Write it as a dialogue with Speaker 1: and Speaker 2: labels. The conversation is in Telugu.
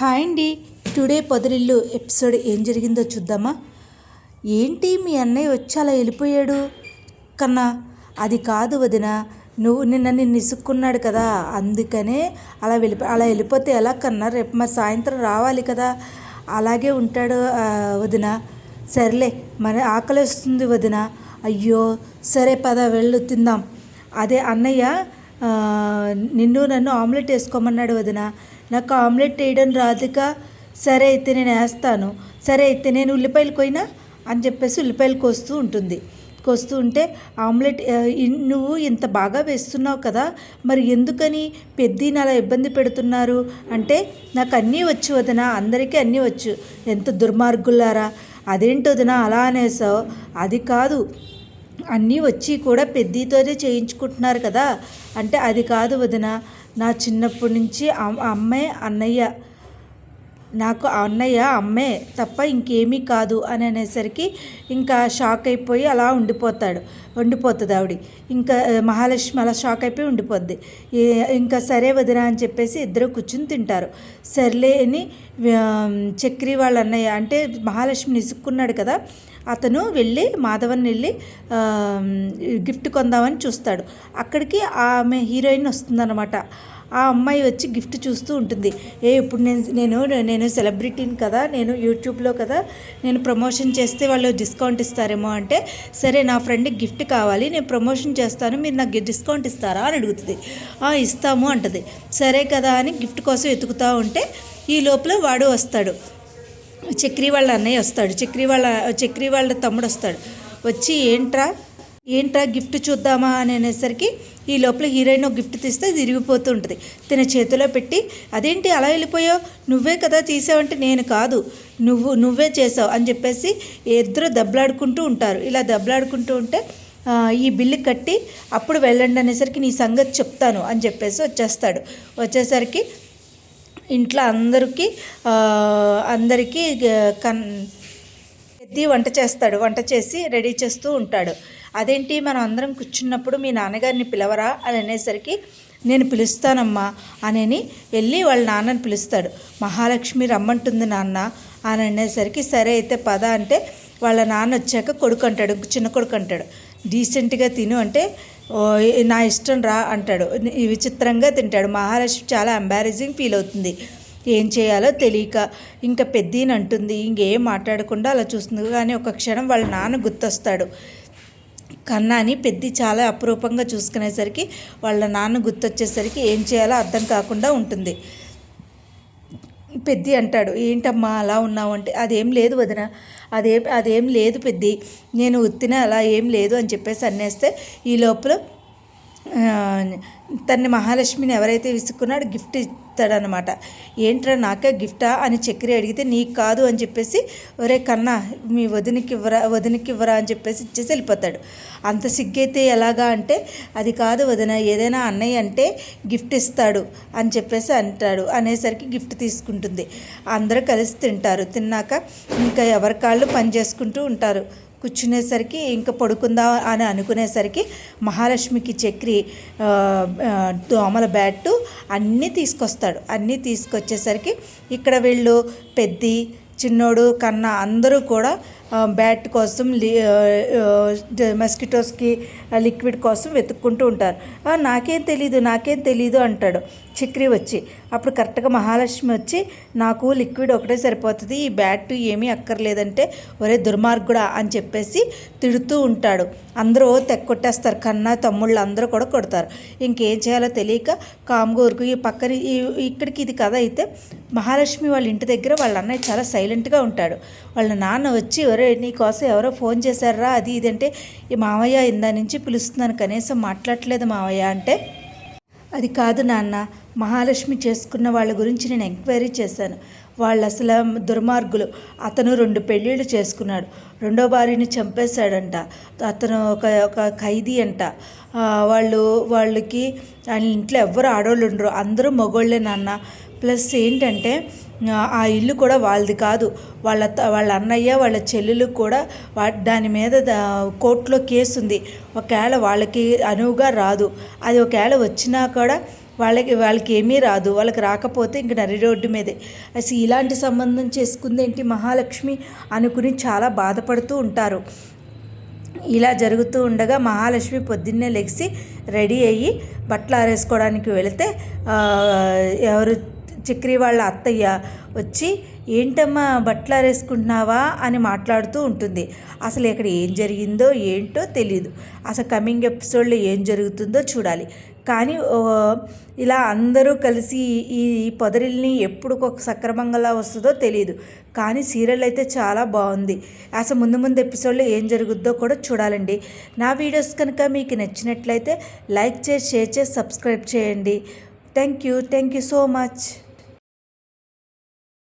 Speaker 1: హాయ్ అండి. టుడే పొదరిల్లు ఎపిసోడ్ ఏం జరిగిందో చూద్దామా? ఏంటి మీ అన్నయ్య వచ్చి అలా వెళ్ళిపోయాడు? కన్నా అది కాదు వదిన నువ్వు నిన్న నిన్ను ఇసుక్కున్నాడు కదా అందుకనే అలా వెళ్ళి అలా వెళ్ళిపోతే ఎలా కన్నా రేపు మా సాయంత్రం రావాలి కదా అలాగే ఉంటాడు వదిన. సర్లే మరి ఆకలి వస్తుంది వదిన. అయ్యో సరే పద వెళ్ళు తిందాం. అదే అన్నయ్య నిన్ను నన్ను ఆమ్లెట్ వేసుకోమన్నాడు వదిన. నాకు ఆమ్లెట్ వేయడం రాదుగా. సరే అయితే నేను వేస్తాను. సరే అయితే నేను ఉల్లిపాయలు కొయినా అని చెప్పేసి ఉల్లిపాయలు కోస్తూ ఉంటుంది. కోస్తూ ఉంటే ఆమ్లెట్ నువ్వు ఇంత బాగా వేస్తున్నావు కదా మరి ఎందుకని పెద్ద అలా ఇబ్బంది పెడుతున్నారు? అంటే నాకు అన్నీ వచ్చు వదనా అందరికీ అన్నీ వచ్చు. ఎంత దుర్మార్గులారా. అదేంటి వదనా అలా అనేసావు? అది కాదు. అన్నీ వచ్చి కూడా పెద్దతోనే చేయించుకుంటున్నారు కదా. అంటే అది కాదు వదిన. నా చిన్నప్పటి నుంచి అమ్- అమ్మే అన్నయ్య నాకు ఆ అన్నయ్య అమ్మే తప్ప ఇంకేమీ కాదు అని అనేసరికి ఇంకా షాక్ అయిపోయి అలా ఉండిపోతాడు ఉండిపోతుంది ఆవిడ. ఇంకా మహాలక్ష్మి అలా షాక్ అయిపోయి ఉండిపోద్ది. ఏ- ఇంకా సరే వదిరా అని చెప్పేసి ఇద్దరు కూర్చుని తింటారు. సర్లే అని చక్రి వాళ్ళ అన్నయ్య అంటే మహాలక్ష్మిని ఇసుక్కున్నాడు కదా అతను వెళ్ళి మాధవన్ వెళ్ళి గిఫ్ట్ కొందామని చూస్తాడు. అక్కడికి ఆమె హీరోయిన్ వస్తుందన్నమాట. ఆ అమ్మాయి వచ్చి గిఫ్ట్ చూస్తూ ఉంటుంది. ఏ ఇప్పుడు నేను నేను నేను సెలబ్రిటీని కదా నేను యూట్యూబ్లో కదా నేను ప్రమోషన్ చేస్తే వాళ్ళు డిస్కౌంట్ ఇస్తారేమో అంటే సరే నా ఫ్రెండ్కి గిఫ్ట్ కావాలి నేను ప్రమోషన్ చేస్తాను మీరు నాకు డిస్కౌంట్ ఇస్తారా అని అడుగుతుంది. "ఆ, ఇస్తాము అంటది. సరే కదా అని గిఫ్ట్ కోసం వెతుకుతూ ఉంటే ఈ లోపల వాడు వస్తాడు. చక్రి వాళ్ళ అన్నయ్య వస్తాడు. చక్రి వాళ్ళ చక్రి వాళ్ళ తమ్ముడు వస్తాడు. వచ్చి ఏంట్రా ఏంట్రా గిఫ్ట్ చూద్దామా అని అనేసరికి ఈ లోపల హీరోయిన్ ఒక గిఫ్ట్ తీస్తే తిరిగిపోతూ విరిగిపోతూ ఉంటుంది. తన చేతిలో పెట్టి అదేంటి అలా వెళ్ళిపోయావు? నువ్వే కదా తీసావంటే నేను కాదు. నువ్వు నువ్వే చేసావు అని చెప్పేసి ఇద్దరు దెబ్బలాడుకుంటూ ఉంటారు. ఇలా దెబ్బలాడుకుంటూ ఉంటే ఈ బిల్లు కట్టి అప్పుడు వెళ్ళండి అనేసరికి నీ సంగతి చెప్తాను అని చెప్పేసి వచ్చేస్తాడు. వచ్చేసరికి ఇంట్లో అందరికీ అందరికీ కన్ ఎత్తి వంట చేస్తాడు. వంట చేసి రెడీ చేస్తూ ఉంటాడు. అదేంటి? మనం అందరం కూర్చున్నప్పుడు మీ నాన్నగారిని పిలవరా అని అనేసరికి నేను పిలుస్తానమ్మా అని వెళ్ళి వాళ్ళ నాన్నని పిలుస్తాడు. మహాలక్ష్మి రమ్మంటుంది నాన్న అని అనేసరికి సరే అయితే పద అంటే వాళ్ళ నాన్న వచ్చాక కొడుకు అంటాడు చిన్న కొడుకు అంటాడు. డీసెంట్గా తిను అంటే నా ఇష్టం రా అంటాడు. విచిత్రంగా తింటాడు. మహాలక్ష్మి చాలా ఎంబారసింగ్ ఫీల్ అవుతుంది. ఏం చేయాలో తెలియక ఇంకా పెద్దీని అంటుంది. ఇంకేం మాట్లాడకుండా అలా చూస్తుంది. కానీ ఒక క్షణం వాళ్ళ నాన్న గుర్తొస్తాడు. కన్నాని పెద్ది చాలా అపురూపంగా చూసుకునేసరికి వాళ్ళ నాన్న గుర్తొచ్చేసరికి ఏం చేయాలో అర్థం కాకుండా ఉంటుంది. పెద్ది అంటాడు. ఏంటమ్మా అలా ఉన్నావు అంటే అదేం లేదు వదిన. అదే అదేం లేదు పెద్ది. నేను ఉత్తిన అలా ఏం లేదు అని చెప్పేసి అన్నేస్తే ఈ లోపల తన్ని మహాలక్ష్మిని ఎవరైతే విసుక్కున్నాడు గిఫ్ట్ ఇస్తాడనమాట ఏంట్రా నాకే గిఫ్టా? అని చక్రి అడిగితే నీకు కాదు అని చెప్పేసి ఒరే కన్నా మీ వదినకి ఇవ్వరా వదినకి ఇవ్వరా? అని చెప్పేసి ఇచ్చేసి వెళ్ళిపోతాడు. అంత సిగ్గైతే ఎలాగా అంటే అది కాదు వదిన ఏదైనా అన్నయ్య అంటే గిఫ్ట్ ఇస్తాడు అని చెప్పేసి అంటాడు. అనేసరికి గిఫ్ట్ తీసుకుంటుంది. అందరూ కలిసి తింటారు. తిన్నాక ఇంకా ఎవరి కాళ్ళు పని చేసుకుంటూ ఉంటారు. కూర్చునేసరికి ఇంకా పడుకుందాం? అని అనుకునేసరికి మహాలక్ష్మికి చక్రి దోమల బ్యాట్ అన్నీ తీసుకొస్తాడు. అన్నీ తీసుకొచ్చేసరికి ఇక్కడ వీళ్ళు పెద్ది చిన్నోడు కన్నా అందరూ కూడా బ్యాట్ కోసం లి మస్కిటోస్కి లిక్విడ్ కోసం వెతుక్కుంటూ ఉంటారు. నాకేం తెలీదు నాకేం తెలీదు అంటాడు. చక్రి వచ్చి అప్పుడు కరెక్ట్గా మహాలక్ష్మి వచ్చి నాకు లిక్విడ్ ఒకటే సరిపోతుంది ఈ బ్యాట్ ఏమీ అక్కర్లేదంటే ఒరే దుర్మార్గుడా అని చెప్పేసి తిడుతూ ఉంటాడు. అందరూ తెక్కొట్టేస్తారు కన్నా తమ్ముళ్ళు అందరూ కూడా కొడతారు. ఇంకేం చేయాలో తెలియక కామ్గూరుకు ఈ పక్కన ఈ ఇక్కడికి ఇది కథ అయితే మహాలక్ష్మి వాళ్ళ ఇంటి దగ్గర వాళ్ళ అన్నయ్య చాలా సైలెంట్గా ఉంటాడు. వాళ్ళ నాన్న వచ్చి ఒరే నీకోసం ఎవరో ఫోన్ చేశారా? అది ఇది అంటే ఈ మావయ్య ఇందా నుంచి పిలుస్తున్నాను కనీసం మాట్లాడట్లేదు మావయ్య అంటే అది కాదు నాన్న మహాలక్ష్మి చేసుకున్న వాళ్ళ గురించి నేను ఎంక్వైరీ చేశాను. వాళ్ళు అసలు దుర్మార్గులు. అతను రెండు పెళ్ళిళ్ళు చేసుకున్నాడు. రెండో భార్యని చంపేశాడంట. అతను ఒక ఒక ఖైదీ అంట. వాళ్ళు వాళ్ళకి ఇంట్లో ఎవ్వరు ఆడవాళ్ళు ఉండరు అందరూ మగోళ్ళే నాన్న. ప్లస్ ఏంటంటే ఆ, ఇల్లు కూడా వాళ్ళది కాదు. వాళ్ళ వాళ్ళ అన్నయ్య వాళ్ళ చెల్లెలు కూడా వా దాని మీద కోర్టులో కేసు ఉంది. ఒకవేళ వాళ్ళకి అనువుగా రాదు. అది ఒకవేళ వచ్చినా కూడా వాళ్ళకి వాళ్ళకి ఏమీ రాదు. వాళ్ళకి రాకపోతే ఇంక నరి రోడ్డు మీదే. అసలు ఇలాంటి సంబంధం చేసుకుందేంటి మహాలక్ష్మి అనుకుని చాలా బాధపడుతూ ఉంటారు. ఇలా జరుగుతూ ఉండగా మహాలక్ష్మి పొద్దున్నే లెగిసి రెడీ అయ్యి బట్టలు ఆరేసుకోవడానికి వెళితే ఎవరు చక్రి వాళ్ళ అత్తయ్య వచ్చి ఏంటమ్మా బట్టలు ఆరేసుకుంటున్నావా అని మాట్లాడుతూ ఉంటుంది. అసలు ఇక్కడ ఏం జరిగిందో ఏంటో తెలియదు అసలు కమింగ్ ఎపిసోడ్లో ఏం జరుగుతుందో చూడాలి. కానీ ఇలా అందరూ కలిసి ఈ ఈ పొదరిల్ని ఎప్పుడు ఒక సక్రమంగా వస్తుందో తెలియదు కానీ సీరియల్ అయితే చాలా బాగుంది. అసలు ముందు ముందు ఎపిసోడ్లో ఏం జరుగుద్దో కూడా చూడాలండి. నా వీడియోస్ కనుక మీకు నచ్చినట్లయితే లైక్ చేసి షేర్ చేసి సబ్స్క్రైబ్ చేయండి. Thank you. Thank you so much.